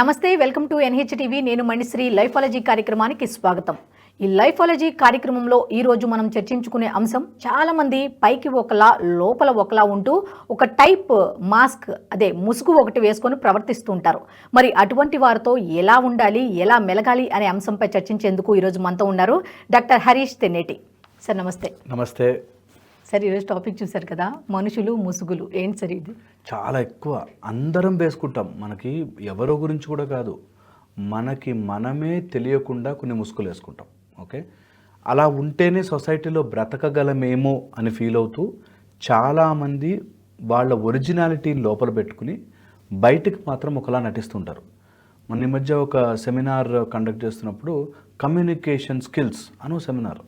నమస్తే welcome to NHTV. నేను మణిశ్రీ. లైఫాలజీ కార్యక్రమానికి స్వాగతం. ఈ లైఫాలజీ కార్యక్రమంలో ఈ రోజు మనం చర్చించుకునే అంశం చాలామంది పైకి ఒకలా లోపల ఒకలా ఉంటూ ఒక టైప్ మాస్క్ అదే ముసుగు ఒకటి వేసుకొని ప్రవర్తిస్తూ ఉంటారు మరి అటువంటి వారితో ఎలా ఉండాలి ఎలా మెలగాలి అనే అంశంపై చర్చించేందుకు ఈరోజు మనతో ఉన్నారు డాక్టర్ హరీష్ తెన్నేటి సార్ నమస్తే. నమస్తే. సార్ ఈరోజు టాపిక్ చూసారు కదా మనుషులు ముసుగులు. ఏంటి సార్ ఇది? చాలా ఎక్కువ. అందరం వేసుకుంటాం. మనకి ఎవరో గురించి కూడా కాదు. మనకి మనమే తెలియకుండా కొన్ని ముసుగులు వేసుకుంటాం. ఓకే? అలా ఉంటేనే సొసైటీలో బ్రతకగలమేమో అని ఫీల్ అవుతూ చాలామంది వాళ్ళ ఒరిజినాలిటీ లోపల పెట్టుకుని బయటకు మాత్రం ఒకలా నటిస్తుంటారు. మన ఈ మధ్య ఒక సెమినార్ కండక్ట్ చేస్తున్నప్పుడు కమ్యూనికేషన్ స్కిల్స్ అను సెమినార్.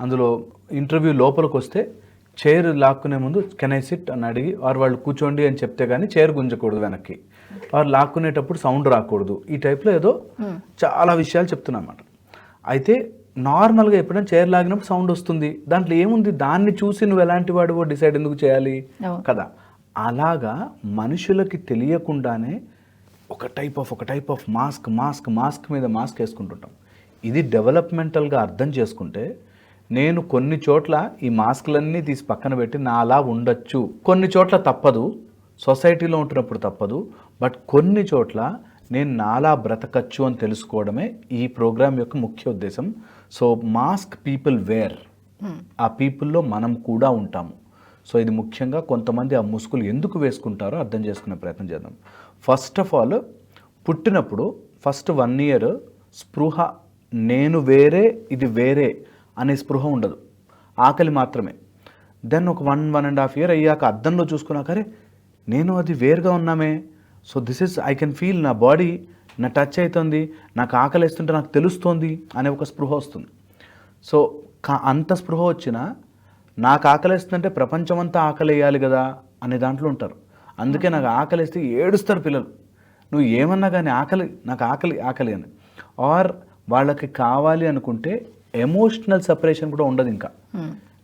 అందులో ఇంటర్వ్యూ లోపలికి వస్తే చైర్ లాక్కునే ముందు కెన్ ఐ సిట్ అని అడిగి వారు వాళ్ళు కూర్చోండి అని చెప్తే కానీ చైర్ గుంజకూడదు వెనక్కి. వారు లాక్కునేటప్పుడు సౌండ్ రాకూడదు. ఈ టైప్లో ఏదో చాలా విషయాలు చెప్తున్నమాట అయితే నార్మల్గా ఎప్పుడైనా చైర్ లాగినప్పుడు సౌండ్ వస్తుంది. దాంట్లో ఏముంది? దాన్ని చూసి నువ్వు ఎలాంటి వాడివో డిసైడ్ ఎందుకు చేయాలి. కదా. అలాగా మనుషులకి తెలియకుండానే ఒక టైప్ ఆఫ్ ఒక type of mask mask mask మీద మాస్క్ వేసుకుంటుంటాం. ఇది డెవలప్మెంటల్గా అర్థం చేసుకుంటే నేను కొన్ని చోట్ల ఈ మాస్క్లన్నీ తీసి పక్కన పెట్టి నాలా ఉండొచ్చు. కొన్ని చోట్ల తప్పదు సొసైటీలో ఉంటున్నప్పుడు తప్పదు బట్ కొన్ని చోట్ల నేను నాలా బ్రతకచ్చు అని తెలుసుకోవడమే ఈ ప్రోగ్రామ్ యొక్క ముఖ్య ఉద్దేశం. So mask people wear. ఆ పీపుల్లో మనం కూడా ఉంటాము సో ఇది ముఖ్యంగా కొంతమంది ఆ ముసుగులు ఎందుకు వేసుకుంటారో అర్థం చేసుకునే ప్రయత్నం చేద్దాం. ఫస్ట్ ఆఫ్ ఆల్ పుట్టినప్పుడు ఫస్ట్ వన్ ఇయర్ స్పృహ నేను వేరే ఇది వేరే. అనే స్పృహ ఉండదు. ఆకలి మాత్రమే. దెన్ ఒక one one and half year అయ్యాక అద్దంలో చూసుకున్నాకరే నేను అది వేరుగా ఉన్నామే. So this is I can feel నా బాడీ నా టచ్ అవుతుంది నాకు ఆకలి వేస్తుంటే నాకు తెలుస్తోంది అనే ఒక స్పృహ వస్తుంది. సో కా- అంత స్పృహ వచ్చినా నాకు ఆకలిస్తుందంటే ప్రపంచమంతా ఆకలి వేయాలి కదా అనే దాంట్లో ఉంటారు. అందుకే నాకు ఆకలిస్తే ఏడుస్తారు పిల్లలు. నువ్వు ఏమన్నా కానీ ఆకలి నాకు ఆకలి ఆకలి అని. ఆర్ వాళ్ళకి కావాలి అనుకుంటే ఎమోషనల్ సపరేషన్ కూడా ఉండదు ఇంకా.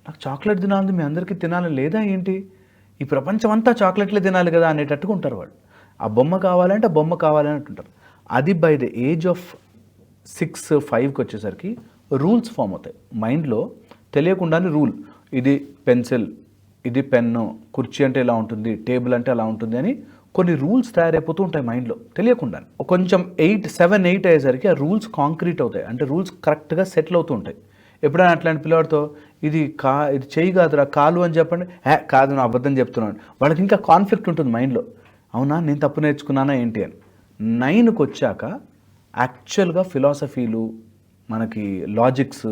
నాకు చాక్లెట్ తినాలి మీ అందరికీ తినాలి లేదా ఏంటి? ఈ ప్రపంచం అంతా చాక్లెట్లే తినాలి కదా అనేటట్టుగా ఉంటారు వాళ్ళు. ఆ బొమ్మ కావాలంటే ఆ బొమ్మ కావాలని అంటుంటారు. అది by the age of six ఫైవ్కి వచ్చేసరికి రూల్స్ ఫామ్ అవుతాయి. మైండ్లో తెలియకుండానే రూల్. ఇది పెన్సిల్ ఇది పెన్ను కుర్చీ అంటే ఇలా ఉంటుంది టేబుల్ అంటే అలా ఉంటుంది అని కొన్ని రూల్స్ తయారైపోతూ ఉంటాయి మైండ్లో తెలియకుండా కొంచెం ఎయిట్ సెవెన్ ఎయిట్ అయ్యేసరికి ఆ రూల్స్ కాంక్రీట్ అవుతాయి. అంటే రూల్స్ కరెక్ట్గా సెటిల్ అవుతూ ఉంటాయి. ఎప్పుడైనా అట్లాంటి పిల్లవాడితో ఇది కా ఇది చేయి కాదురా కాలు అని చెప్పండి హే కాదు నా అబద్ధం చెప్తున్నాను వాళ్ళకి ఇంకా కాన్ఫ్లిక్ట్ ఉంటుంది మైండ్లో. అవునా నేను తప్పు నేర్చుకున్నానా ఏంటి అని. నైన్కి వచ్చాక యాక్చువల్గా ఫిలాసఫీలు మనకి లాజిక్స్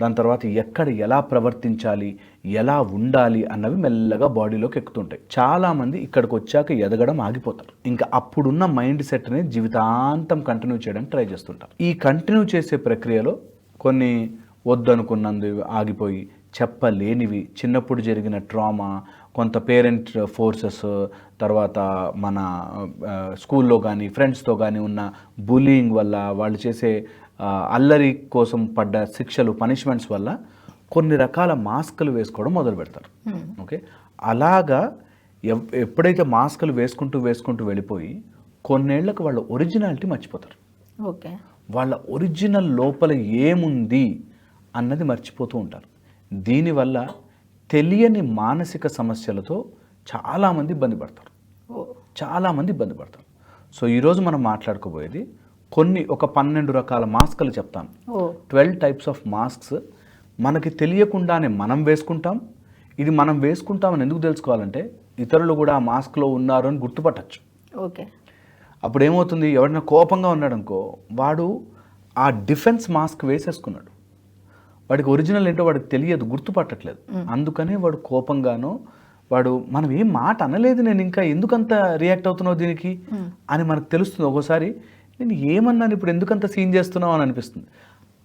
దాని తర్వాత ఎక్కడ ఎలా ప్రవర్తించాలి ఎలా ఉండాలి అన్నవి మెల్లగా బాడీలోకి ఎక్కుతుంటాయి. చాలామంది ఇక్కడికి వచ్చాక ఎదగడం ఆగిపోతారు. ఇంకా అప్పుడున్న మైండ్ సెట్ని జీవితాంతం కంటిన్యూ చేయడానికి ట్రై చేస్తుంటారు. ఈ కంటిన్యూ చేసే ప్రక్రియలో కొన్ని వద్దనుకున్నందు ఆగిపోయి చెప్పలేనివి చిన్నప్పుడు జరిగిన ట్రామా కొంత పేరెంట్ ఫోర్సెస్ తర్వాత మన స్కూల్లో కానీ ఫ్రెండ్స్తో కానీ ఉన్న బులీయింగ్ వల్ల వాళ్ళు చేసే అల్లరి కోసం పడ్డ శిక్షలు పనిష్మెంట్స్ వల్ల కొన్ని రకాల మాస్కులు వేసుకోవడం మొదలు పెడతారు. ఓకే? అలాగా ఎప్పుడైతే మాస్కులు వేసుకుంటూ వేసుకుంటూ వెళ్ళిపోయి కొన్నేళ్ళకు వాళ్ళ ఒరిజినాలిటీ మర్చిపోతారు. ఓకే. వాళ్ళ ఒరిజినల్ లోపల ఏముంది అన్నది మర్చిపోతూ ఉంటారు. దీనివల్ల తెలియని మానసిక సమస్యలతో చాలామంది ఇబ్బంది పడతారు. చాలామంది ఇబ్బంది పడతారు. సో ఈరోజు మనం మాట్లాడుకోబోయేది కొన్ని ఒక పన్నెండు రకాల మాస్కులు చెప్తాను. ట్వెల్వ్ టైప్స్ ఆఫ్ మాస్క్స్ మనకి తెలియకుండానే మనం వేసుకుంటాం. ఇది మనం వేసుకుంటామని ఎందుకు తెలుసుకోవాలంటే ఇతరులు కూడా ఆ మాస్క్లో ఉన్నారు అని గుర్తుపట్టచ్చు. ఓకే. అప్పుడు ఏమవుతుంది? ఎవరైనా కోపంగా ఉన్నాడు అనుకో వాడు ఆ డిఫెన్స్ మాస్క్ వేసేసుకున్నాడు. వాడికి ఒరిజినల్ ఏంటో వాడికి తెలియదు గుర్తుపట్టట్లేదు. అందుకనే వాడు కోపంగానో వాడు మనం ఏం మాట అనలేదు నేను ఇంకా ఎందుకంత రియాక్ట్ అవుతున్నావు దీనికి? అని మనకు తెలుస్తుంది. ఒక్కోసారి నేను ఏమన్నాను ఇప్పుడు ఎందుకంత సీన్ చేస్తున్నావు అని అనిపిస్తుంది.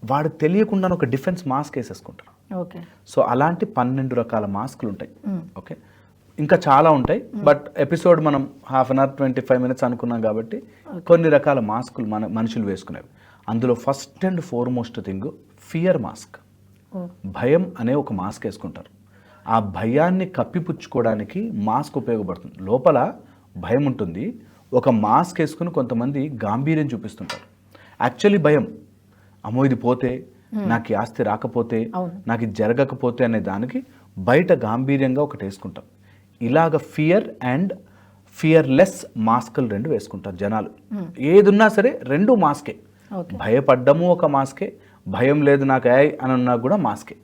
వాడు తెలియకుండా ఒక డిఫెన్స్ మాస్క్ వేసేసుకుంటారు. ఓకే. సో అలాంటి పన్నెండు రకాల మాస్కులు ఉంటాయి. ఓకే? ఇంకా చాలా ఉంటాయి బట్ ఎపిసోడ్ మనం half an hour twenty five minutes అనుకున్నాం కాబట్టి కొన్ని రకాల మాస్కులు మన మనుషులు వేసుకునేవి. అందులో first and foremost thing fear mask. భయం అనే ఒక మాస్క్ వేసుకుంటారు. ఆ భయాన్ని కప్పిపుచ్చుకోవడానికి మాస్క్ ఉపయోగపడుతుంది. లోపల భయం ఉంటుంది. ఒక మాస్క్ వేసుకుని కొంతమంది గాంభీర్యం చూపిస్తుంటారు. యాక్చువల్లీ భయం. అమ్మో ఇది పోతే నాకు ఆస్తి రాకపోతే. నాకు ఇది జరగకపోతే అనే దానికి బయట గాంభీర్యంగా ఒకటి వేసుకుంటాం. ఇలాగ ఫియర్ అండ్ ఫియర్లెస్ మాస్కులు రెండు వేసుకుంటారు జనాలు. ఏదున్నా సరే రెండు మాస్కే. భయపడ్డము ఒక మాస్కే భయం లేదు నాకు ఏయ్ అని ఉన్నా కూడా మాస్కే.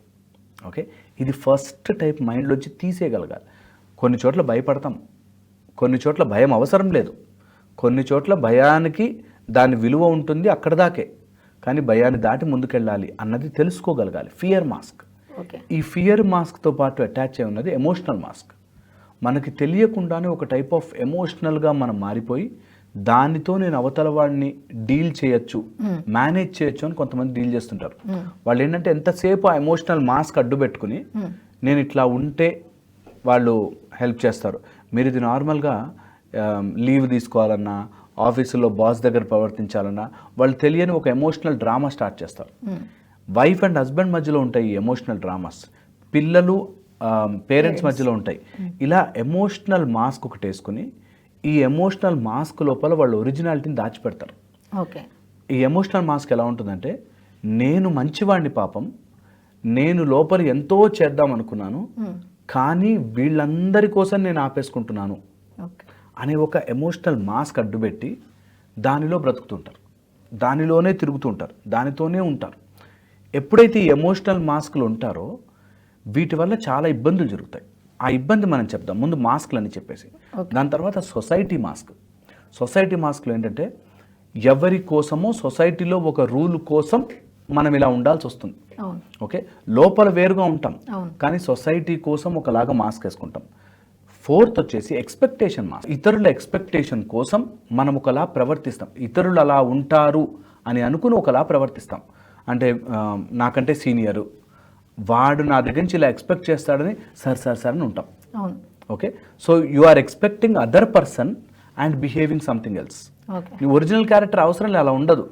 ఓకే? ఇది ఫస్ట్ టైప్ మైండ్లోంచి తీసేయగలగాలి. కొన్ని చోట్ల భయపడతాం. కొన్ని చోట్ల భయం అవసరం లేదు. కొన్ని చోట్ల భయానికి దాని విలువ ఉంటుంది అక్కడ దాకే కానీ భయాన్ని దాటి ముందుకెళ్ళాలి అన్నది తెలుసుకోగలగాలి. ఫియర్ మాస్క్ ఈ ఫియర్ మాస్క్తో పాటు అటాచ్ అయి ఉన్నది ఎమోషనల్ మాస్క్ మనకి తెలియకుండానే ఒక టైప్ ఆఫ్ ఎమోషనల్గా మనం మారిపోయి దానితో నేను అవతల వాడిని డీల్ చేయొచ్చు మేనేజ్ చేయొచ్చు అని కొంతమంది డీల్ చేస్తుంటారు. వాళ్ళు ఏంటంటే ఎంతసేపు ఆ ఎమోషనల్ మాస్క్ అడ్డు పెట్టుకుని నేను ఇట్లా ఉంటే వాళ్ళు హెల్ప్ చేస్తారు. మీరు ఇది నార్మల్గా లీవ్ తీసుకోవాలన్నా ఆఫీసులో బాస్ దగ్గర ప్రవర్తించాలన్నా వాళ్ళు తెలియని ఒక ఎమోషనల్ డ్రామా స్టార్ట్ చేస్తారు. వైఫ్ అండ్ హస్బెండ్ మధ్యలో ఉంటాయి ఈ ఎమోషనల్ డ్రామాస్ పిల్లలు పేరెంట్స్ మధ్యలో ఉంటాయి. ఇలా ఎమోషనల్ మాస్క్ ఒకటి వేసుకుని ఈ ఎమోషనల్ మాస్క్ లోపల వాళ్ళు ఒరిజినాలిటీని దాచిపెడతారు. ఓకే. ఈ ఎమోషనల్ మాస్క్ ఎలా ఉంటుందంటే నేను మంచివాడిని పాపం నేను లోపల ఎంతో చేద్దాం అనుకున్నాను కానీ వీళ్ళందరి కోసం నేను ఆపేసుకుంటున్నాను. ఓకే. అనే ఒక ఎమోషనల్ మాస్క్ అడ్డుపెట్టి దానిలో బ్రతుకుతుంటారు. దానిలోనే తిరుగుతుంటారు. దానితోనే ఉంటారు. ఎప్పుడైతే ఈ ఎమోషనల్ మాస్క్లు ఉంటారో వీటి వల్ల చాలా ఇబ్బందులు జరుగుతాయి. ఆ ఇబ్బంది మనం చెప్దాం. ముందు మాస్క్లు అని చెప్పేసి. దాని తర్వాత సొసైటీ మాస్క్ సొసైటీ మాస్క్లు ఏంటంటే ఎవరి కోసమో సొసైటీలో ఒక రూల్ కోసం మనం ఇలా ఉండాల్సి వస్తుంది. ఓకే? లోపల వేరుగా ఉంటాం. కానీ సొసైటీ కోసం ఒకలాగా మాస్క్ వేసుకుంటాం. ఫోర్త్ వచ్చేసి ఎక్స్పెక్టేషన్ మాస్క్ ఇతరుల ఎక్స్పెక్టేషన్ కోసం మనం ఒకలా ప్రవర్తిస్తాం. ఇతరులు అలా ఉంటారు అని అనుకుని ఒకలా ప్రవర్తిస్తాం. అంటే నాకంటే సీనియరు వాడు నా దగ్గర నుంచి ఇలా ఎక్స్పెక్ట్ చేస్తాడని సార్ సార్ సార్ అని ఉంటాం. Okay? So you are expecting other person and behaving something else నీ ఒరిజినల్ క్యారెక్టర్ అవసరం లేదు అలా ఉండదు.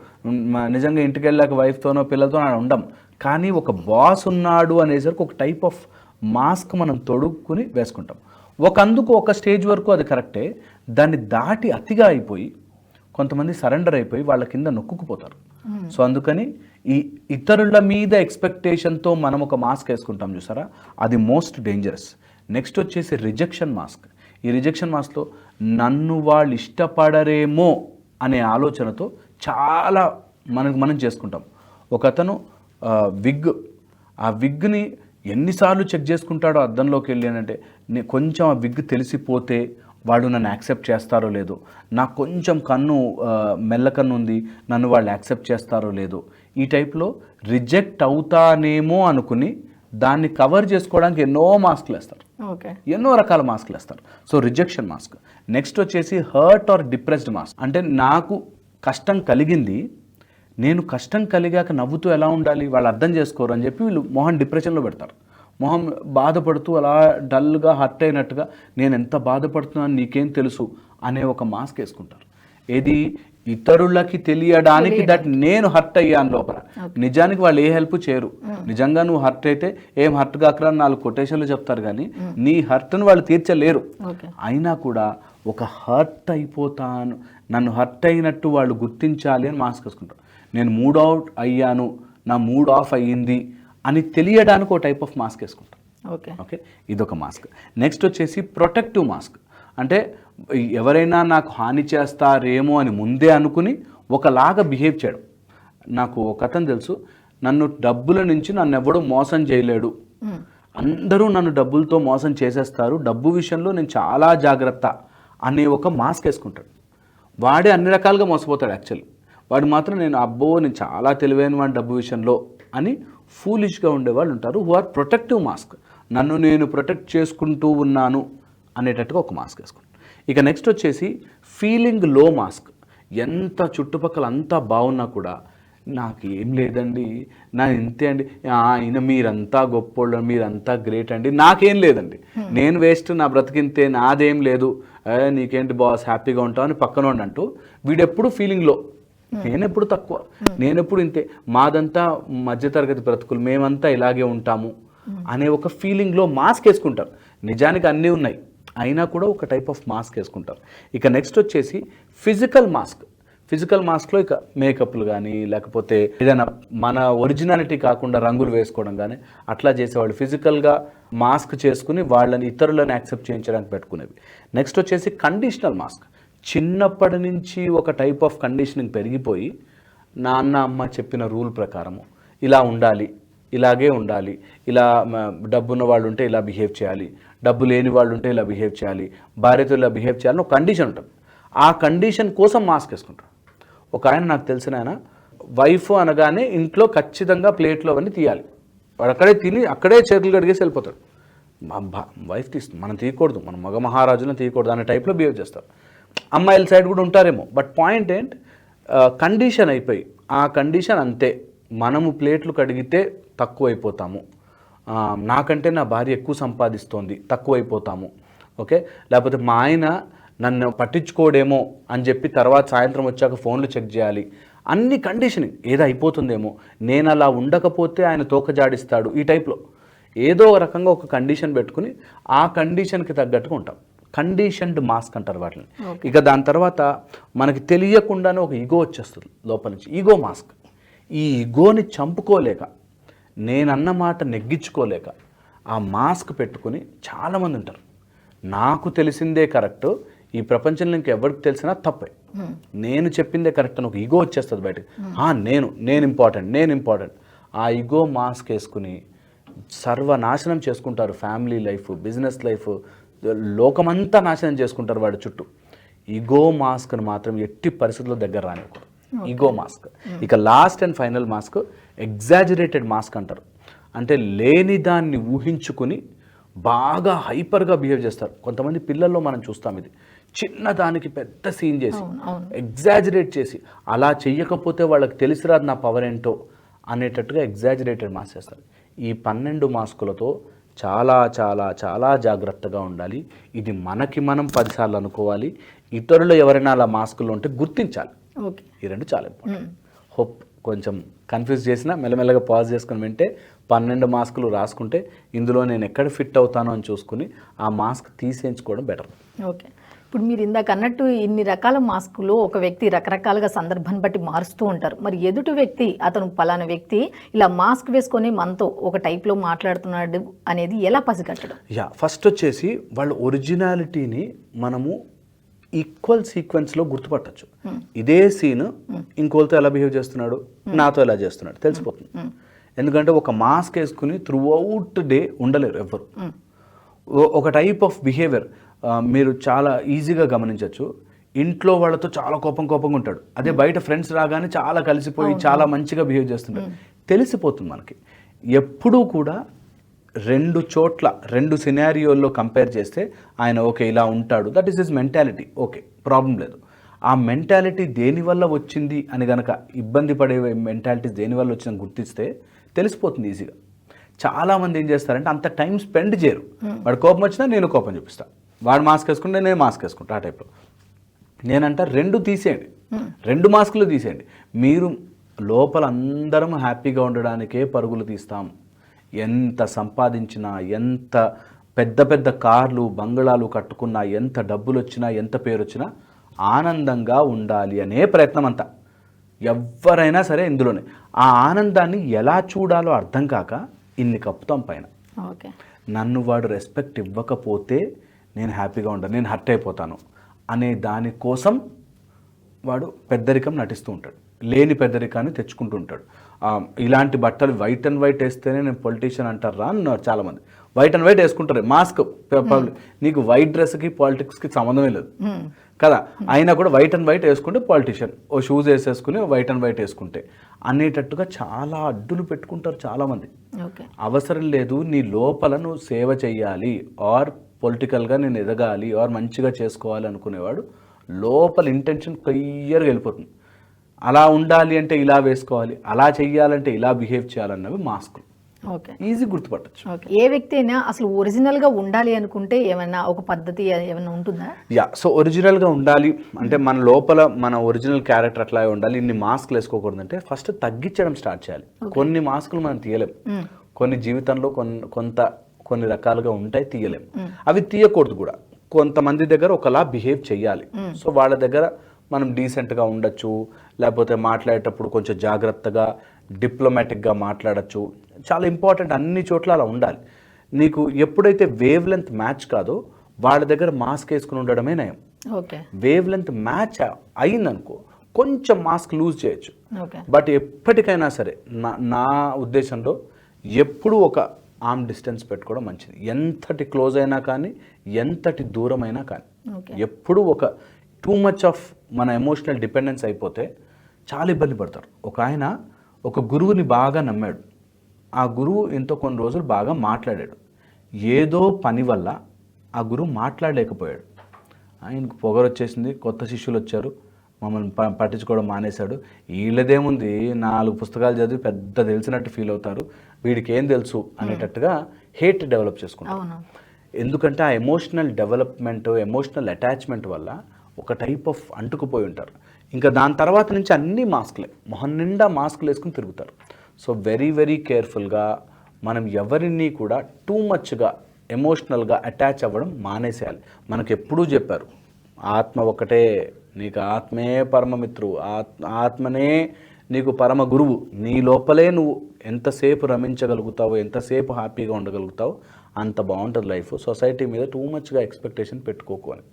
నిజంగా ఇంటికి వెళ్ళాక వైఫ్తోనో పిల్లలతో అలా ఉండం. కానీ ఒక బాస్ ఉన్నాడు అనేసరికి ఒక టైప్ ఆఫ్ మాస్క్ మనం తొడుక్కుని వేసుకుంటాం. ఒక అందుకు ఒక స్టేజ్ వరకు అది కరెక్టే. దాన్ని దాటి అతిగా అయిపోయి కొంతమంది సరెండర్ అయిపోయి వాళ్ళ కింద నొక్కుకుపోతారు. సో అందుకని ఈ ఇతరుల మీద ఎక్స్పెక్టేషన్తో మనం ఒక మాస్క్ వేసుకుంటాం చూసారా? అది మోస్ట్ డేంజరస్. నెక్స్ట్ వచ్చేసి రిజెక్షన్ మాస్క్. ఈ రిజెక్షన్ మాస్క్లో నన్ను వాళ్ళు ఇష్టపడరేమో అనే ఆలోచనతో చాలా మనకు మనం చేసుకుంటాం. ఒక అతను విగ్ ఆ విగ్ని ఎన్నిసార్లు చెక్ చేసుకుంటాడో అద్దంలోకి వెళ్ళి అని అంటే నే- కొంచెం ఆ విగ్ తెలిసిపోతే వాడు నన్ను యాక్సెప్ట్ చేస్తారో లేదో. నాకు కొంచెం కన్ను ఆ, మెల్ల కన్ను ఉంది నన్ను వాళ్ళు యాక్సెప్ట్ చేస్తారో లేదో. ఈ టైప్లో రిజెక్ట్ అవుతానేమో అనుకుని దాన్ని కవర్ చేసుకోవడానికి ఎన్నో మాస్క్లు వేస్తారు. ఓకే. ఎన్నో రకాల మాస్క్లు వేస్తారు. So rejection mask. నెక్స్ట్ వచ్చేసి హర్ట్ ఆర్ డిప్రెస్డ్ మాస్క్. అంటే నాకు కష్టం కలిగింది నేను కష్టం కలిగాక నవ్వుతూ ఎలా ఉండాలి వాళ్ళు అర్థం చేసుకోరు అని చెప్పి వీళ్ళు మొహం డిప్రెషన్లో పెడతారు. మొహం బాధపడుతూ అలా డల్గా హర్ట్ అయినట్టుగా నేను ఎంత బాధపడుతున్నాను నీకేం తెలుసు అనే ఒక మాస్క్ వేసుకుంటారు. ఏది? ఇతరులకి తెలియడానికి దట్ నేను హర్ట్ అయ్యాను లోపల. నిజానికి వాళ్ళు ఏ హెల్ప్ చేయరు. నిజంగా నువ్వు హర్ట్ అయితే ఏం హర్ట్ కాకరా నాలుగు కొటేషన్లు చెప్తారు కానీ నీ హర్ట్ని వాళ్ళు తీర్చలేరు. అయినా కూడా ఒక హర్ట్ అయిపోతాను నన్ను హర్ట్ అయినట్టు వాళ్ళు గుర్తించాలి అని మాస్క్ వేసుకుంటారు. నేను మూడ్ అవుట్ అయ్యాను నా మూడ్ ఆఫ్ అయ్యింది అని తెలియడానికి ఒక టైప్ ఆఫ్ మాస్క్ వేసుకుంటాను ఓకే. ఓకే? ఇదొక మాస్క్. నెక్స్ట్ వచ్చేసి ప్రొటెక్టివ్ మాస్క్. అంటే ఎవరైనా నాకు హాని చేస్తారేమో అని ముందే అనుకుని ఒకలాగా బిహేవ్ చేయడం. నాకు ఒక అతను తెలుసు నన్ను డబ్బుల నుంచి నన్ను ఎవడు మోసం చేయలేడు. అందరూ నన్ను డబ్బులతో మోసం చేసేస్తారు డబ్బు విషయంలో నేను చాలా జాగ్రత్త అనే ఒక మాస్క్ వేసుకుంటాడు. వాడే అన్ని రకాలుగా మోసపోతాడు యాక్చువల్లీ. వాడు మాత్రం నేను అబ్బో నేను చాలా తెలివైన వాడి డబ్బు విషయంలో అని ఫూలిష్గా ఉండేవాళ్ళు ఉంటారు హు ఆర్ ప్రొటెక్టివ్ మాస్క్ నన్ను నేను ప్రొటెక్ట్ చేసుకుంటూ ఉన్నాను అనేటట్టుగా ఒక మాస్క్ వేసుకుంటాను ఇక నెక్స్ట్ వచ్చేసి ఫీలింగ్లో మాస్క్ ఎంత చుట్టుపక్కల అంతా బాగున్నా కూడా నాకు ఏం లేదండి నా ఇంతే అండి. ఆయన మీరంతా గొప్పోళ్ళు మీరంతా గ్రేట్ అండి. నాకేం లేదండి. నేను వేస్ట్ నా బ్రతికింతే నాదేం లేదు. నీకేంటి బాస్ హ్యాపీగా ఉంటావు అని పక్కన అంటూ వీడెప్పుడు ఫీలింగ్లో నేనెప్పుడు తక్కువ. నేనెప్పుడు ఇంతే. మాదంతా మధ్యతరగతి బ్రతుకులు మేమంతా ఇలాగే ఉంటాము అనే ఒక ఫీలింగ్లో మాస్క్ వేసుకుంటారు నిజానికి అన్నీ ఉన్నాయి. అయినా కూడా ఒక టైప్ ఆఫ్ మాస్క్ వేసుకుంటారు ఇక నెక్స్ట్ వచ్చేసి ఫిజికల్ మాస్క్. ఫిజికల్ మాస్క్లో ఇక మేకప్లు కానీ లేకపోతే ఏదైనా మన ఒరిజినాలిటీ కాకుండా రంగులు వేసుకోవడం కానీ అట్లా చేసేవాళ్ళు. ఫిజికల్గా మాస్క్ చేసుకుని వాళ్ళని ఇతరులను యాక్సెప్ట్ చేయించడానికి పెట్టుకునేవి. నెక్స్ట్ వచ్చేసి కండిషనల్ మాస్క్. చిన్నప్పటి నుంచి ఒక టైప్ ఆఫ్ కండిషనింగ్ పెరిగిపోయి నాన్న అమ్మ చెప్పిన రూల్ ప్రకారము ఇలా ఉండాలి ఇలాగే ఉండాలి ఇలా డబ్బున్న వాళ్ళు ఉంటే ఇలా బిహేవ్ చేయాలి డబ్బు లేని వాళ్ళు ఉంటే ఇలా బిహేవ్ చేయాలి భార్యతో ఇలా బిహేవ్ చేయాలని ఒక కండిషన్ ఉంటుంది. ఆ కండిషన్ కోసం మాస్క్ వేసుకుంటారు. ఒక ఆయన నాకు తెలిసిన ఆయన వైఫ్ అనగానే ఇంట్లో ఖచ్చితంగా ప్లేట్లో అవన్నీ తీయాలి. వాడు అక్కడే తిని అక్కడే చేతులు కడిగేసి వెళ్ళిపోతాడు. వైఫ్ తీస్తుంది. మనం తీయకూడదు. మనం మగ మహారాజులను తీయకూడదు అనే టైప్లో బిహేవ్ చేస్తారు. అమ్మాయిల సైడ్ కూడా ఉంటారేమో. బట్ పాయింట్ ఏంటి? కండిషన్ అయిపోయి. ఆ కండిషన్ అంతే. మనము ప్లేట్లు కడిగితే తక్కువైపోతాము. నాకంటే నా భార్య ఎక్కువ సంపాదిస్తోంది తక్కువైపోతాము. ఓకే లేకపోతే మా ఆయన నన్ను పట్టించుకోడేమో అని చెప్పి తర్వాత సాయంత్రం వచ్చాక ఫోన్లు చెక్ చేయాలి. అన్ని కండిషనింగ్ ఏదో అయిపోతుందేమో. నేను అలా ఉండకపోతే ఆయన తోకజాడిస్తాడు ఈ టైప్లో ఏదో రకంగా ఒక కండిషన్ పెట్టుకుని ఆ కండిషన్కి తగ్గట్టుగా ఉంటాం. కండిషన్డ్ మాస్క్ అంటారు వాటిని. ఇక దాని తర్వాత మనకి తెలియకుండానే ఒక ఈగో వచ్చేస్తుంది లోపల నుంచి. Ego mask. ఈ ఈగోని చంపుకోలేక నేనన్న మాట నెగ్గించుకోలేక ఆ మాస్క్ పెట్టుకుని చాలామంది ఉంటారు. నాకు తెలిసిందే కరెక్ట్ ఈ ప్రపంచంలో ఇంకెవరికి తెలిసినా తప్పే. నేను చెప్పిందే కరెక్ట్ అని ఒక ఈగో వచ్చేస్తుంది బయటకు. "ఆ, నేను నేను ఇంపార్టెంట్ నేను ఇంపార్టెంట్. ఆ ఈగో మాస్క్ వేసుకుని సర్వనాశనం చేసుకుంటారు ఫ్యామిలీ లైఫ్ బిజినెస్ లైఫ్ లోకమంతా నాశనం చేసుకుంటారు వాడి చుట్టూ. ఈగో మాస్క్ను మాత్రం ఎట్టి పరిస్థితుల్లో దగ్గర రానివ్వకూడదు. ఈగో మాస్క్ ఇక last and final mask exaggerated mask అంటారు. అంటే లేని దాన్ని ఊహించుకుని బాగా హైపర్గా బిహేవ్ చేస్తారు. కొంతమంది పిల్లల్లో మనం చూస్తాం ఇది. చిన్న దానికి పెద్ద సీన్ చేసి ఎగ్జాజరేట్ చేసి అలా చెయ్యకపోతే వాళ్ళకి తెలిసిరాదు నా పవర్ ఏంటో అనేటట్టుగా ఎగ్జాజరేటెడ్ మాస్క్ చేస్తారు. ఈ పన్నెండు మాస్కులతో చాలా చాలా చాలా జాగ్రత్తగా ఉండాలి. ఇది మనకి మనం పదిసార్లు అనుకోవాలి. ఇతరులు ఎవరైనా అలా మాస్కులు ఉంటే గుర్తించాలి. ఓకే. ఈ రెండు చాలా ఇంపార్టెంట్ హోప్ కొంచెం కన్ఫ్యూజ్ చేసినా మెల్లమెల్లగా పాజ్ చేసుకుని వింటే పన్నెండు మాస్కులు రాసుకుంటే ఇందులో నేను ఎక్కడ ఫిట్ అవుతానో అని చూసుకుని ఆ మాస్క్ తీసేయించుకోవడం బెటర్ ఓకే. ఇప్పుడు మీరు ఇందాక అన్నట్టు ఇన్ని రకాల మాస్కులు ఒక వ్యక్తి రకరకాలుగా సందర్భాన్ని బట్టి మారుస్తూ ఉంటారు. మరి ఎదుటి వ్యక్తి అతను పలానా వ్యక్తి ఇలా మాస్క్ వేసుకొని మనతో ఒక టైప్లో మాట్లాడుతున్నాడు అనేది ఎలా పసిగట్టడం? యా ఫస్ట్ వచ్చేసి వాళ్ళ ఒరిజినాలిటీని మనము ఈక్వల్ సీక్వెన్స్లో గుర్తుపట్టచ్చు. ఇదే సీన్ ఇంకోళ్ళతో ఎలా బిహేవ్ చేస్తున్నాడు నాతో ఎలా చేస్తున్నాడు తెలిసిపోతుంది. ఎందుకంటే ఒక మాస్క్ వేసుకుని త్రూ అవుట్ డే ఉండలేరు ఎవ్వరు. ఓ- ఒక టైప్ ఆఫ్ బిహేవియర్. మీరు చాలా ఈజీగా గమనించవచ్చు ఇంట్లో వాళ్ళతో చాలా కోపం కోపంగా ఉంటాడు. అదే బయట ఫ్రెండ్స్ రాగానే చాలా కలిసిపోయి చాలా మంచిగా బిహేవ్ చేస్తుంటాడు. తెలిసిపోతుంది మనకి. ఎప్పుడూ కూడా రెండు చోట్ల రెండు సినారియోల్లో కంపేర్ చేస్తే ఆయన ఓకే ఇలా ఉంటాడు. That is his mentality okay problem లేదు. ఆ మెంటాలిటీ దేనివల్ల వచ్చింది అని గనక ఇబ్బంది పడే మెంటాలిటీస్ దేనివల్ల వచ్చిందని గుర్తిస్తే తెలిసిపోతుంది ఈజీగా. చాలా మంది ఏం చేస్తారంటే అంత టైం స్పెండ్ చేయరు. వాడు కోపం వచ్చినా నేను కోపం చూపిస్తా. వాడు మాస్క్ వేసుకుంటే నేను మాస్క్ వేసుకుంటా ఆ టైప్లో నేనంట రెండు తీసేయండి. రెండు మాస్కులు తీసేయండి. మీరు లోపల అందరం హ్యాపీగా ఉండడానికే పరుగులు తీస్తాం. ఎంత సంపాదించినా ఎంత పెద్ద పెద్ద కార్లు బంగళాలు కట్టుకున్నా ఎంత డబ్బులు వచ్చినా ఎంత పేరు వచ్చినా ఆనందంగా ఉండాలి అనే ప్రయత్నం అంతా ఎవరైనా సరే ఇందులోనే. ఆ ఆనందాన్ని ఎలా చూడాలో అర్థం కాక ఇన్ని కప్పుతాం పైన. ఓకే. నన్ను వాడు రెస్పెక్ట్ ఇవ్వకపోతే నేను హ్యాపీగా ఉండను నేను హర్ట్ అయిపోతాను అనే దానికోసం వాడు పెద్దరికం నటిస్తూ ఉంటాడు. లేని పెద్దరికాన్ని తెచ్చుకుంటూ ఉంటాడు. ఇలాంటి బట్టలు వైట్ అండ్ వైట్ వేస్తేనే నేను పొలిటీషియన్ అంటారా అన్నారు చాలామంది. వైట్ అండ్ వైట్ వేసుకుంటారు. మాస్క్ నీకు వైట్ డ్రెస్కి పాలిటిక్స్కి సంబంధమే లేదు. కదా? అయినా కూడా వైట్ అండ్ వైట్ వేసుకుంటే పాలిటీషియన్ ఓ షూస్ వేసేసుకుని వైట్ అండ్ వైట్ వేసుకుంటే. అనేటట్టుగా చాలా అడ్డులు పెట్టుకుంటారు చాలామంది. అవసరం లేదు నీ లోపల నువ్వు సేవ చేయాలి ఆర్ పొలిటికల్గా నేను ఎదగాలి ఆర్ మంచిగా చేసుకోవాలి అనుకునేవాడు లోపల ఇంటెన్షన్ క్లియర్గా వెళ్ళిపోతుంది. అలా ఉండాలి అంటే ఇలా వేసుకోవాలి అలా చెయ్యాలంటే ఇలా బిహేవ్ చేయాలన్నవి మాస్కులు. ఓకే. ఈజీ గుర్తుపట్టచ్చు. ఏ వ్యక్తి అయినా అసలు ఒరిజినల్గా ఉండాలి అనుకుంటే ఏమైనా ఒక పద్ధతి ఏమైనా ఉంటుందా? యా సో ఒరిజినల్గా ఉండాలి అంటే మన లోపల మన ఒరిజినల్ క్యారెక్టర్ అట్లా ఉండాలి ఇన్ని మాస్కులు వేసుకోకూడదు అంటే ఫస్ట్ తగ్గించడం స్టార్ట్ చేయాలి. కొన్ని మాస్కులు మనం తీయలేం. కొన్ని జీవితంలో కొన్ని కొంత కొన్ని రకాలుగా ఉంటాయి తీయలేం అవి తీయకూడదు కూడా. కొంతమంది దగ్గర ఒకలా బిహేవ్ చేయాలి సో వాళ్ళ దగ్గర మనం డీసెంట్గా ఉండొచ్చు లేకపోతే మాట్లాడేటప్పుడు కొంచెం జాగ్రత్తగా డిప్లొమాటిక్గా మాట్లాడచ్చు. చాలా ఇంపార్టెంట్ అన్ని చోట్ల అలా ఉండాలి. నీకు ఎప్పుడైతే వేవ్ లెంత్ మ్యాచ్ కాదో వాళ్ళ దగ్గర మాస్క్ వేసుకుని ఉండడమే నయం. ఓకే. వేవ్ లెంత్ మ్యాచ్ అయిందనుకో కొంచెం మాస్క్ లూజ్ చేయొచ్చు. బట్ ఎప్పటికైనా సరే నా నా ఉద్దేశంలో ఎప్పుడు ఒక ఆర్మ్ డిస్టెన్స్ పెట్టుకోవడం మంచిది. ఎంతటి క్లోజ్ అయినా కానీ ఎంతటి దూరం అయినా కానీ ఎప్పుడు ఒక టూ మచ్ ఆఫ్ మన ఎమోషనల్ డిపెండెన్స్ అయిపోతే చాలా ఇబ్బంది పడతారు. ఒక ఆయన ఒక గురువుని బాగా నమ్మాడు. ఆ గురువు ఎంతో కొన్ని రోజులు బాగా మాట్లాడాడు. ఏదో పని వల్ల ఆ గురువు మాట్లాడలేకపోయాడు. ఆయనకు పొగరు వచ్చేసింది కొత్త శిష్యులు వచ్చారు మమ్మల్ని ప- పట్టించుకోవడం మానేశాడు. వీళ్ళదేముంది నాలుగు పుస్తకాలు చదివి పెద్ద తెలిసినట్టు ఫీల్ అవుతారు. వీడికి ఏం తెలుసు అనేటట్టుగా హేట్ డెవలప్ చేసుకుంటారు అవును. ఎందుకంటే ఆ ఎమోషనల్ డెవలప్మెంట్ ఎమోషనల్ అటాచ్మెంట్ వల్ల ఒక టైప్ ఆఫ్ అంటుకుపోయి ఉంటారు. ఇంకా దాని తర్వాత నుంచి అన్ని మాస్క్లే మొహం నిండా మాస్క్లు వేసుకుని తిరుగుతారు. సో వెరీ వెరీ కేర్ఫుల్గా మనం ఎవరిని కూడా టూ మచ్గా ఎమోషనల్గా అటాచ్ అవ్వడం మానేసేయాలి. మనకు ఎప్పుడూ చెప్పారు ఆత్మ ఒకటే నీకు ఆత్మే పరమమిత్రు ఆత్ ఆత్మనే నీకు పరమ గురువు నీ లోపలే నువ్వు ఎంతసేపు రమించగలుగుతావు ఎంతసేపు హ్యాపీగా ఉండగలుగుతావు అంత బాగుంటుంది లైఫ్. సొసైటీ మీద టూ మచ్గా ఎక్స్పెక్టేషన్ పెట్టుకోకు అని.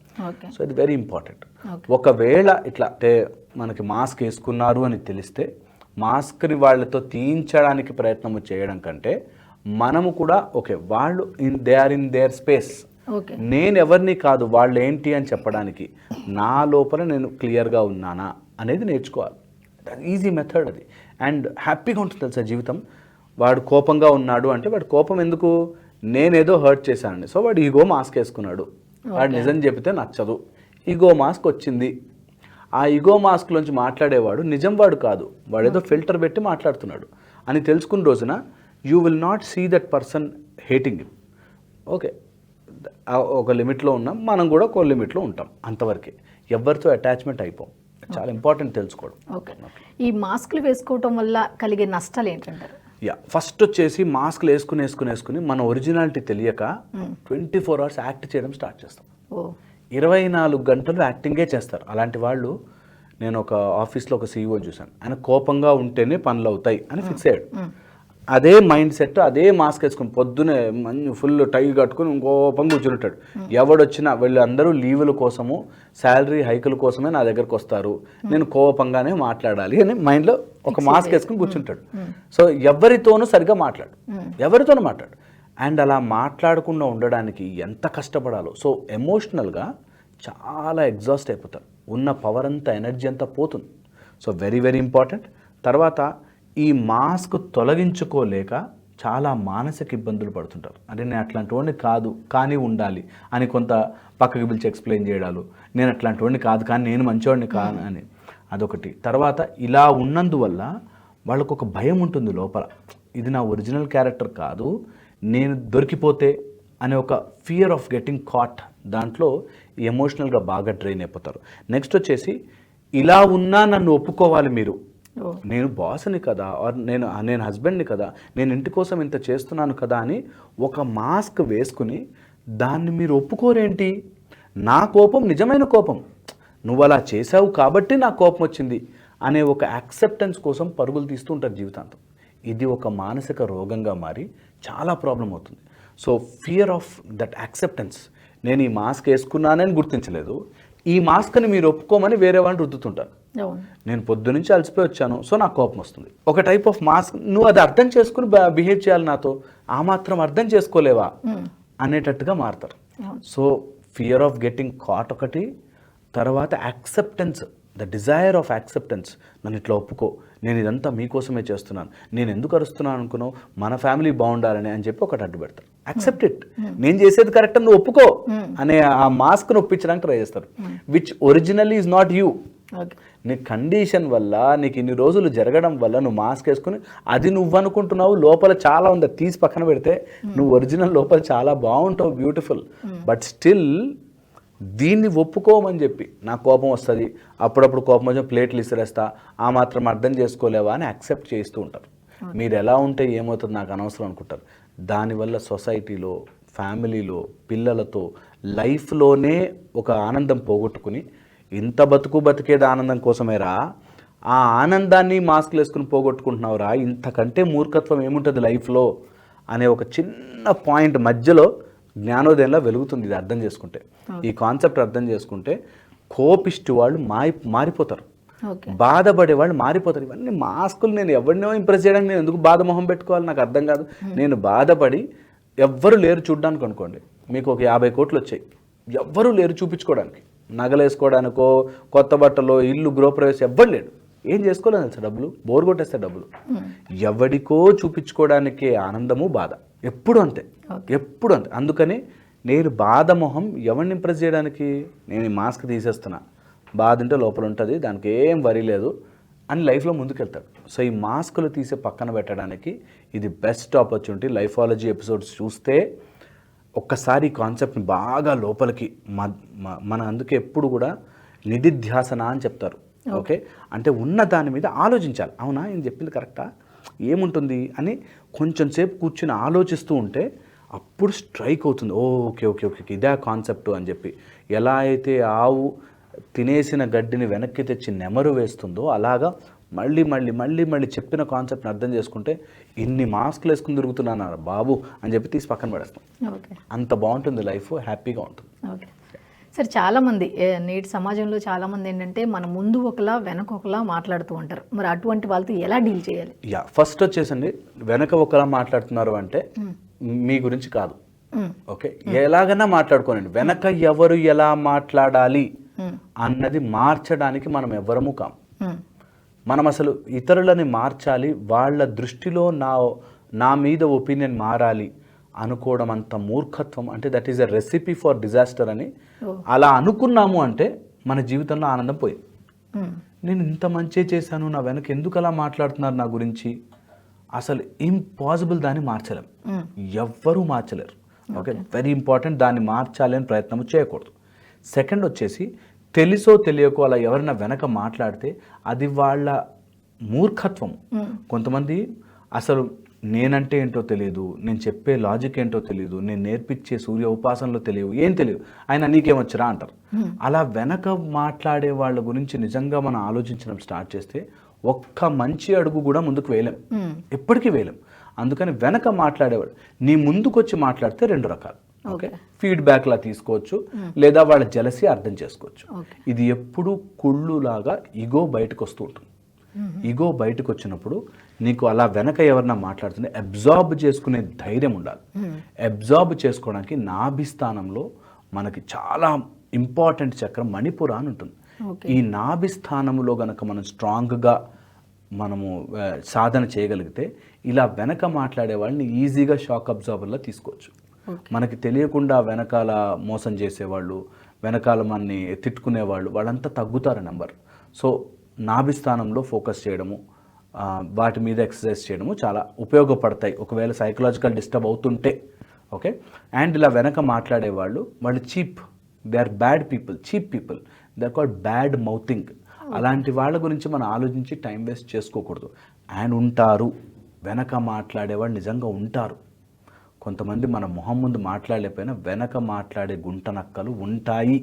సో ఇది వెరీ ఇంపార్టెంట్. ఒకవేళ ఇట్లా అంటే మనకి మాస్క్ వేసుకున్నారు అని తెలిస్తే మాస్క్ని వాళ్ళతో తీయించడానికి ప్రయత్నం చేయడం కంటే మనము కూడా ఓకే వాళ్ళు in they are in their space. నేను ఎవరిని కాదు వాళ్ళు ఏంటి అని చెప్పడానికి నా లోపల నేను క్లియర్గా ఉన్నానా అనేది నేర్చుకోవాలి. ఈజీ మెథడ్ అది. అండ్ హ్యాపీగా ఉంటుంది తెలుసా జీవితం? వాడు కోపంగా ఉన్నాడు అంటే వాడు కోపం ఎందుకు? నేనేదో హర్ట్ చేశానండి. సో వాడు ఈగో మాస్క్ వేసుకున్నాడు. వాడు నిజం చెబితే నచ్చదు. ఈగో మాస్క్ వచ్చింది. ఆ ఈగో మాస్క్లోంచి మాట్లాడేవాడు నిజం వాడు కాదు. వాడు ఏదో ఫిల్టర్ పెట్టి మాట్లాడుతున్నాడు. అని తెలుసుకున్న రోజున you will not see that person hating him okay. ఒక లిమిట్లో ఉన్నాం. మనం కూడా ఒక లిమిట్లో ఉంటాం అంతవరకే. ఎవరితో అటాచ్మెంట్ అయిపోం. చాలా ఇంపార్టెంట్ తెలుసుకోవడం ఓకే. ఈ మాస్కులు వేసుకోవటం వల్ల కలిగే నష్టాలు ఏంటంటారు? యా ఫస్ట్ వచ్చేసి మాస్క్లు వేసుకుని వేసుకుని వేసుకుని మన ఒరిజినాలిటీ తెలియక ట్వంటీ ఫోర్ అవర్స్ యాక్ట్ చేయడం స్టార్ట్ చేస్తాం. ఇరవై నాలుగు గంటలు యాక్టింగే చేస్తారు. అలాంటి వాళ్ళు నేను ఒక ఆఫీస్లో ఒక సీఈఓ చూశాను. ఆయన కోపంగా ఉంటేనే పనులు అవుతాయి అని ఫిక్స్ అయ్యాడు. అదే మైండ్ సెట్ అదే మాస్క్ వేసుకుని పొద్దునే మంచి ఫుల్ టై కట్టుకుని కోపంగా కూర్చుంటాడు. ఎవడొచ్చినా వీళ్ళందరూ లీవుల కోసము శాలరీ హైకుల కోసమే నా దగ్గరకు వస్తారు. నేను కోపంగానే మాట్లాడాలి అని మైండ్లో ఒక మాస్క్ వేసుకుని కూర్చుంటాడు. సో ఎవరితోనూ సరిగ్గా మాట్లాడు. ఎవరితోనూ మాట్లాడు. అండ్ అలా మాట్లాడకుండా ఉండడానికి ఎంత కష్టపడాలో. సో ఎమోషనల్గా చాలా ఎగ్జాస్ట్ అయిపోతారు ఉన్న పవర్ అంతా ఎనర్జీ అంతా పోతుంది. సో వెరీ వెరీ ఇంపార్టెంట్ తర్వాత ఈ మాస్క్ తొలగించుకోలేక చాలా మానసిక ఇబ్బందులు పడుతుంటారు. అంటే నేను అట్లాంటి వాడిని కాదు కానీ ఉండాలి అని కొంత పక్కకి పిలిచి ఎక్స్ప్లెయిన్ చేయడాలు. నేను అట్లాంటి వాడిని కాదు కానీ నేను మంచివాడిని కాను అని. అదొకటి. తర్వాత ఇలా ఉన్నందువల్ల వాళ్ళకు ఒక భయం ఉంటుంది లోపల. ఇది నా ఒరిజినల్ క్యారెక్టర్ కాదు నేను దొరికిపోతే అనే ఒక ఫియర్ ఆఫ్ గెటింగ్ కాట్ దాంట్లో ఎమోషనల్గా బాగా డ్రైన్ అయిపోతారు. నెక్స్ట్ వచ్చేసి ఇలా ఉన్నా నన్ను ఒప్పుకోవాలి మీరు. నేను బాస్ని కదా ఆర్ నేను నేను హస్బెండ్ని కదా నేను ఇంటి కోసం ఇంత చేస్తున్నాను కదా అని ఒక మాస్క్ వేసుకుని దాన్ని మీరు ఒప్పుకోరేంటి? నా కోపం నిజమైన కోపం. నువ్వు అలా చేసావు కాబట్టి నా కోపం వచ్చింది అనే ఒక యాక్సెప్టెన్స్ కోసం పరుగులు తీస్తూ ఉంటారు జీవితాంతం. ఇది ఒక మానసిక రోగంగా మారి చాలా ప్రాబ్లం అవుతుంది. So fear of that acceptance నేను ఈ మాస్క్ వేసుకున్నానని గుర్తించలేదు. ఈ మాస్క్ని మీరు ఒప్పుకోమని వేరే వాళ్ళని రుద్దుతుంటారు. నేను పొద్దు నుంచి అలసిపోయి వచ్చాను. సో నాకు కోపం వస్తుంది. ఒక టైప్ ఆఫ్ మాస్క్ నువ్వు అది అర్థం చేసుకుని బిహేవ్ చేయాలి నాతో. ఆ మాత్రం అర్థం చేసుకోలేవా? అనేటట్టుగా మారుతారు. So fear of getting caught ఒకటి తర్వాత acceptance the desire of acceptance నన్ను ఇట్లా ఒప్పుకో. నేను ఇదంతా మీకోసమే చేస్తున్నాను. నేను ఎందుకు అరుస్తున్నాను అనుకున్నావు? మన ఫ్యామిలీ బాగుండాలని అని చెప్పి ఒకటి అడ్డు పెడతారు. యాక్సెప్ట్ ఇట్ నేను చేసేది కరెక్ట్ నువ్వు ఒప్పుకో అనే ఆ మాస్క్ను ఒప్పించడానికి ట్రై చేస్తారు. Which original is not you నీ కండిషన్ వల్ల నీకు ఇన్ని రోజులు జరగడం వల్ల నువ్వు మాస్క్ వేసుకుని అది నువ్వు అనుకుంటున్నావు లోపల చాలా ఉంది తీసి పక్కన పెడితే నువ్వు ఒరిజినల్ లోపల చాలా బాగుంటావు బ్యూటిఫుల్ బట్ స్టిల్ దీన్ని ఒప్పుకోమని చెప్పి నా కోపం వస్తుంది అప్పుడప్పుడు కోపం వచ్చి ప్లేట్లు ఇసిరేస్తా ఆ మాత్రం అర్థం చేసుకోలేవా అని యాక్సెప్ట్ చేస్తూ ఉంటారు. మీరు ఎలా ఉంటే ఏమవుతుంది నాకు అనవసరం అనుకుంటారు. దానివల్ల సొసైటీలో ఫ్యామిలీలో పిల్లలతో లైఫ్లోనే ఒక ఆనందం పోగొట్టుకుని ఇంత బతుకు బతికేది ఆనందం కోసమేరా? ఆ ఆనందాన్ని మాస్క్లు వేసుకుని పోగొట్టుకుంటున్నావురా? ఇంతకంటే మూర్ఖత్వం ఏముంటుంది లైఫ్లో? అనే ఒక చిన్న పాయింట్ మధ్యలో జ్ఞానోదయంలో వెలుగుతుంది ఇది అర్థం చేసుకుంటే. ఈ కాన్సెప్ట్ అర్థం చేసుకుంటే కోపిష్టి వాళ్ళు మారి మారిపోతారు. బాధపడే వాళ్ళు మారిపోతారు. ఇవన్నీ మాస్కులు నేను ఎవరినో ఇంప్రెస్ చేయడానికి నేను ఎందుకు బాధ మొహం పెట్టుకోవాలి? నాకు అర్థం కాదు. నేను బాధపడి ఎవ్వరు లేరు చూడడానికి అనుకోండి. మీకు ఒక యాభై కోట్లు వచ్చాయి. ఎవ్వరూ లేరు చూపించుకోవడానికి. నగలు వేసుకోవడానికో కొత్త బట్టలో ఇల్లు గృహప్రవేశం ఎవ్వరు లేడు. ఏం చేసుకోలేదు తెలుసా డబ్బులు? బోర్ కొట్టేస్తే డబ్బులు. ఎవడికో చూపించుకోవడానికే ఆనందము బాధ. ఎప్పుడు అంతే. ఎప్పుడు అంతే. అందుకని నేను బాధ మొహం ఎవరిని ఇంప్రెస్ చేయడానికి? నేను ఈ మాస్క్ తీసేస్తున్నా. బాధ ఉంటే లోపల ఉంటుంది దానికి ఏం వరి లేదు అని లైఫ్లో ముందుకెళ్తాడు. సో ఈ మాస్కులు తీసే పక్కన పెట్టడానికి ఇది బెస్ట్ ఆపర్చునిటీ. లైఫాలజీ ఎపిసోడ్స్ చూస్తే ఒక్కసారి కాన్సెప్ట్ని బాగా లోపలికి మన అందుకే ఎప్పుడు కూడా నిధిధ్యాసన అని చెప్తారు. ఓకే? అంటే ఉన్న దాని మీద ఆలోచించాలి. అవునా? ఈయన చెప్పింది కరెక్టా? ఏముంటుంది? అని కొంచెం సేపు కూర్చుని ఆలోచిస్తూ ఉంటే అప్పుడు స్ట్రైక్ అవుతుంది. ఓకే ఓకే ఓకే ఇదే కాన్సెప్ట్ అని చెప్పి. ఎలా అయితే ఆవు తినేసిన గడ్డిని వెనక్కి తెచ్చి నెమరు వేస్తుందో అలాగా మళ్ళీ మళ్ళీ మళ్ళీ మళ్ళీ చెప్పిన కాన్సెప్ట్ని అర్థం చేసుకుంటే ఇన్ని మాస్క్లు వేసుకుని తిరుగుతున్నాను బాబు అని చెప్పి తీసి పక్కన పడేస్తాం. ఓకే. అంత బాగుంటుంది లైఫ్ హ్యాపీగా ఉంటుంది. ఓకే. సరే చాలామంది నేటి సమాజంలో చాలామంది ఏంటంటే మన ముందు ఒకలా వెనక ఒకలా మాట్లాడుతూ ఉంటారు. మరి అటువంటి వాళ్ళతో ఎలా డీల్ చేయాలి? యా ఫస్ట్ వచ్చేసండి. వెనక ఒకలా మాట్లాడుతున్నారు అంటే మీ గురించి కాదు. ఓకే? ఎలాగైనా మాట్లాడుకోనండి. వెనక ఎవరు ఎలా మాట్లాడాలి. అన్నది మార్చడానికి మనం ఎవ్వరము కాం. మనం అసలు ఇతరులని మార్చాలి వాళ్ళ దృష్టిలో నా నా మీద ఒపీనియన్ మారాలి అనుకోవడం అంత మూర్ఖత్వం. అంటే that is a recipe for disaster అని అలా అనుకున్నాము అంటే మన జీవితంలో ఆనందం పోయింది. నేను ఇంత మంచి చేశాను నా వెనక ఎందుకు అలా మాట్లాడుతున్నారు నా గురించి? అసలు ఇంపాసిబుల్ దాన్ని మార్చలేం. ఎవ్వరూ మార్చలేరు. ఓకే? వెరీ ఇంపార్టెంట్ దాన్ని మార్చాలి అని ప్రయత్నం చేయకూడదు. సెకండ్ వచ్చేసి తెలుసో తెలియకో అలా ఎవరైనా వెనక మాట్లాడితే అది వాళ్ళ మూర్ఖత్వం. కొంతమంది అసలు నేనంటే ఏంటో తెలియదు నేను చెప్పే లాజిక్ ఏంటో తెలియదు నేను నేర్పించే సూర్య ఉపాసనలో తెలియదు ఏం తెలియదు. ఆయన నీకేమొచ్చరా అంటారు. అలా వెనక మాట్లాడే వాళ్ళ గురించి నిజంగా మనం ఆలోచించడం స్టార్ట్ చేస్తే ఒక్క మంచి అడుగు కూడా ముందుకు వేయలేం. ఎప్పటికీ వేయలేం. అందుకని వెనక మాట్లాడేవాడు నీ ముందుకొచ్చి మాట్లాడితే రెండు రకాలు. ఓకే. ఫీడ్బ్యాక్ లా తీసుకోవచ్చు లేదా వాళ్ళ జలసి అర్థం చేసుకోవచ్చు. ఇది ఎప్పుడు కుళ్ళులాగా ఇగో బయటకు వస్తూ ఉంటుంది ఇగో బయటకు వచ్చినప్పుడు నీకు అలా వెనక ఎవరన్నా మాట్లాడుతుంటే అబ్జార్బ్ చేసుకునే ధైర్యం ఉండాలి. అబ్జార్బ్ చేసుకోవడానికి నాభి స్థానంలో మనకి చాలా ఇంపార్టెంట్ చక్రం మణిపుర అని ఉంటుంది. ఈ నాభి స్థానంలో గనక మనం స్ట్రాంగ్గా మనము సాధన చేయగలిగితే ఇలా వెనక మాట్లాడే వాళ్ళని ఈజీగా షాక్ అబ్జార్బర్లో తీసుకోవచ్చు. మనకి తెలియకుండా వెనకాల మోసం చేసేవాళ్ళు వెనకాల మనని తిట్టుకునేవాళ్ళు వాళ్ళంతా తగ్గుతారు నెంబర్. సో నాభి స్థానంలో ఫోకస్ చేయడము వాటి మీద ఎక్సర్సైజ్ చేయడము చాలా ఉపయోగపడతాయి. ఒకవేళ సైకలాజికల్ డిస్టర్బ్ అవుతుంటే ఓకే? అండ్ ఇలా వెనక మాట్లాడే వాళ్ళు వాళ్ళు cheap they are bad people cheap people. They are called bad mouthing. అలాంటి వాళ్ళ గురించి మనం ఆలోచించి టైం వేస్ట్ చేసుకోకూడదు. అండ్ ఉంటారు వెనక మాట్లాడేవాళ్ళు నిజంగా ఉంటారు. కొంతమంది మన మొహం ముందు మాట్లాడలేకపోయినా వెనక మాట్లాడే గుంటనక్కలు ఉంటాయి.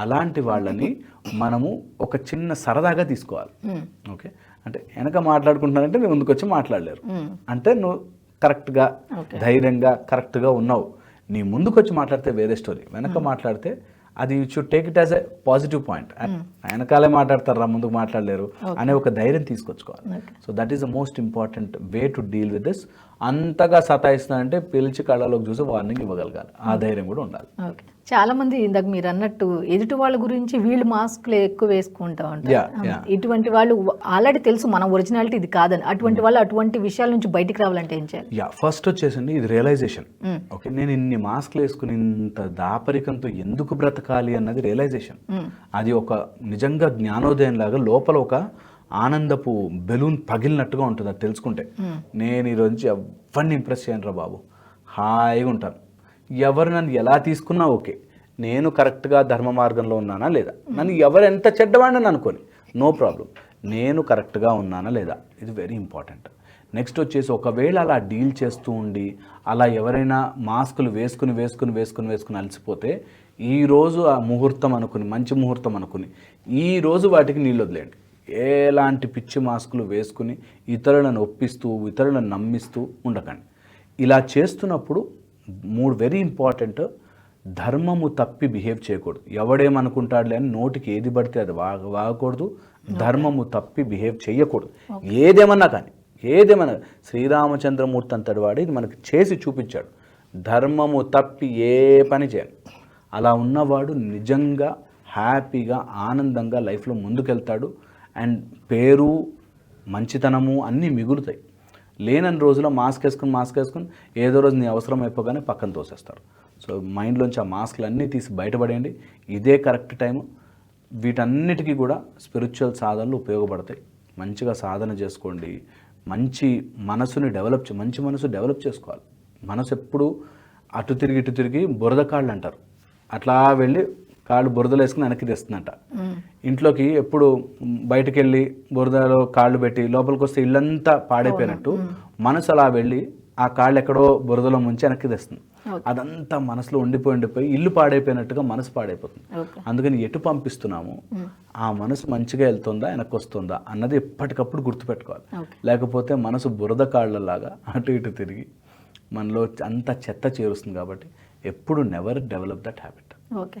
అలాంటి వాళ్ళని మనము ఒక చిన్న సరదాగా తీసుకోవాలి. ఓకే? అంటే వెనక మాట్లాడుకుంటున్నారంటే నువ్వు ముందుకు వచ్చి మాట్లాడలేరు. అంటే నువ్వు కరెక్ట్గా ధైర్యంగా కరెక్ట్గా ఉన్నావు. నీ ముందుకు వచ్చి మాట్లాడితే వేరే స్టోరీ. వెనక మాట్లాడితే అది you should take it as a positive point వెనకాలే మాట్లాడతారు రా ముందుకు మాట్లాడలేరు అనే ఒక ధైర్యం తీసుకొచ్చుకోవాలి. So that is the most important way to deal with this అంతగా సతాయిస్తున్నారంటే పిలిచి కళ్ళలోకి చూసి వార్నింగ్ ఇవ్వగలగాలి. ఆ ధైర్యం కూడా ఉండాలి. ఓకే. చాలా మంది ఇందాక మీరు అన్నట్టు ఎదుటి వాళ్ళ గురించి వీళ్ళు మాస్క్లు ఎక్కువ వేసుకుంటా ఉంటారు. ఇటువంటి వాళ్ళు ఆల్రెడీ తెలుసు మన ఒరిజినాలిటీ ఇది కాదని. అటువంటి వాళ్ళు అటువంటి విషయాల నుంచి బయటికి రావాలంటే ఏం చేయాలి? యా ఫస్ట్ వచ్చేసండి ఇది రియలైజేషన్. ఓకే నేను ఇన్ని మాస్క్లు వేసుకుని ఇంత దాపరికంతో ఎందుకు బ్రతకాలి అన్నది రియలైజేషన్ అది ఒక నిజంగా జ్ఞానోదయం లాగా లోపల ఒక ఆనందపు బెలూన్ పగిలినట్టుగా ఉంటుంది అది తెలుసుకుంటే. నేను ఈరోజు ఎవరిని ఇంప్రెస్ చేయను రా బాబు. హాయిగా ఉంటాను. ఎవరు నన్ను ఎలా తీసుకున్నా ఓకే. నేను కరెక్ట్గా ధర్మ మార్గంలో ఉన్నానా లేదా? నన్ను ఎవరు ఎంత చెడ్డవాడిని అనుకోని. No problem. నేను కరెక్ట్గా ఉన్నానా లేదా? ఇది వెరీ ఇంపార్టెంట్ నెక్స్ట్ వచ్చేసి ఒకవేళ అలా డీల్ చేస్తూ ఉండి అలా ఎవరైనా మాస్కులు వేసుకుని వేసుకుని వేసుకుని వేసుకుని అలసిపోతే ఈరోజు ఆ ముహూర్తం అనుకుని మంచి ముహూర్తం అనుకుని ఈరోజు వాటికి నీళ్ళు వదిలేయండి. ఎలాంటి పిచ్చి మాస్కులు వేసుకుని ఇతరులను ఒప్పిస్తూ ఇతరులను నమ్మిస్తూ ఉండకండి. ఇలా చేస్తున్నప్పుడు మూడు వెరీ ఇంపార్టెంట్ ధర్మము తప్పి బిహేవ్ చేయకూడదు. ఎవడేమనుకుంటాడులే అని నోటికి ఏది పడితే అది వాగ వాగకూడదు. ధర్మము తప్పి బిహేవ్ చేయకూడదు. ఏదేమన్నా కానీ ఏదేమన్నా శ్రీరామచంద్రమూర్తి అంతటి వాడు ఇది మనకి చేసి చూపించాడు. ధర్మము తప్పి ఏ పని చేయాలి అలా ఉన్నవాడు నిజంగా హ్యాపీగా ఆనందంగా లైఫ్లో ముందుకెళ్తాడు. అండ్ పేరు మంచితనము అన్నీ మిగులుతాయి. లేనని రోజులో మాస్క్ వేసుకుని మాస్క్ వేసుకుని ఏదో రోజు నీ అవసరం అయిపోగానే పక్కన తోసేస్తారు. సో మైండ్లోంచి ఆ మాస్క్లు అన్నీ తీసి బయటపడేయండి. ఇదే కరెక్ట్ టైం వీటన్నిటికీ కూడా స్పిరిచువల్ సాధనలు ఉపయోగపడతాయి. మంచిగా సాధన చేసుకోండి. మంచి మనసుని డెవలప్ చే మంచి మనసు డెవలప్ చేసుకోవాలి. మనసు ఎప్పుడు అటు తిరిగి ఇటు తిరిగి బురద కాళ్ళు అంటారు. అట్లా వెళ్ళి కాళ్ళు బురదలో వేసుకుని వెనక్కి తెస్తుందంట. ఇంట్లోకి ఎప్పుడు బయటకు వెళ్ళి బురదలో కాళ్ళు పెట్టి లోపలికి వస్తే ఇల్లంతా పాడైపోయినట్టు మనసు అలా వెళ్ళి ఆ కాళ్ళు ఎక్కడో బురదలో ముంచి వెనక్కి తెస్తుంది. అదంతా మనసులో ఉండిపోయి ఉండిపోయి ఇల్లు పాడైపోయినట్టుగా మనసు పాడైపోతుంది. అందుకని ఎటు పంపిస్తున్నాము? ఆ మనసు మంచిగా వెళ్తుందా వెనక్కి వస్తుందా అన్నది ఎప్పటికప్పుడు గుర్తుపెట్టుకోవాలి. లేకపోతే మనసు బురద కాళ్ళలాగా అటు ఇటు తిరిగి మనలో అంత చెత్త చేరుస్తుంది కాబట్టి ఎప్పుడు never develop that habit okay.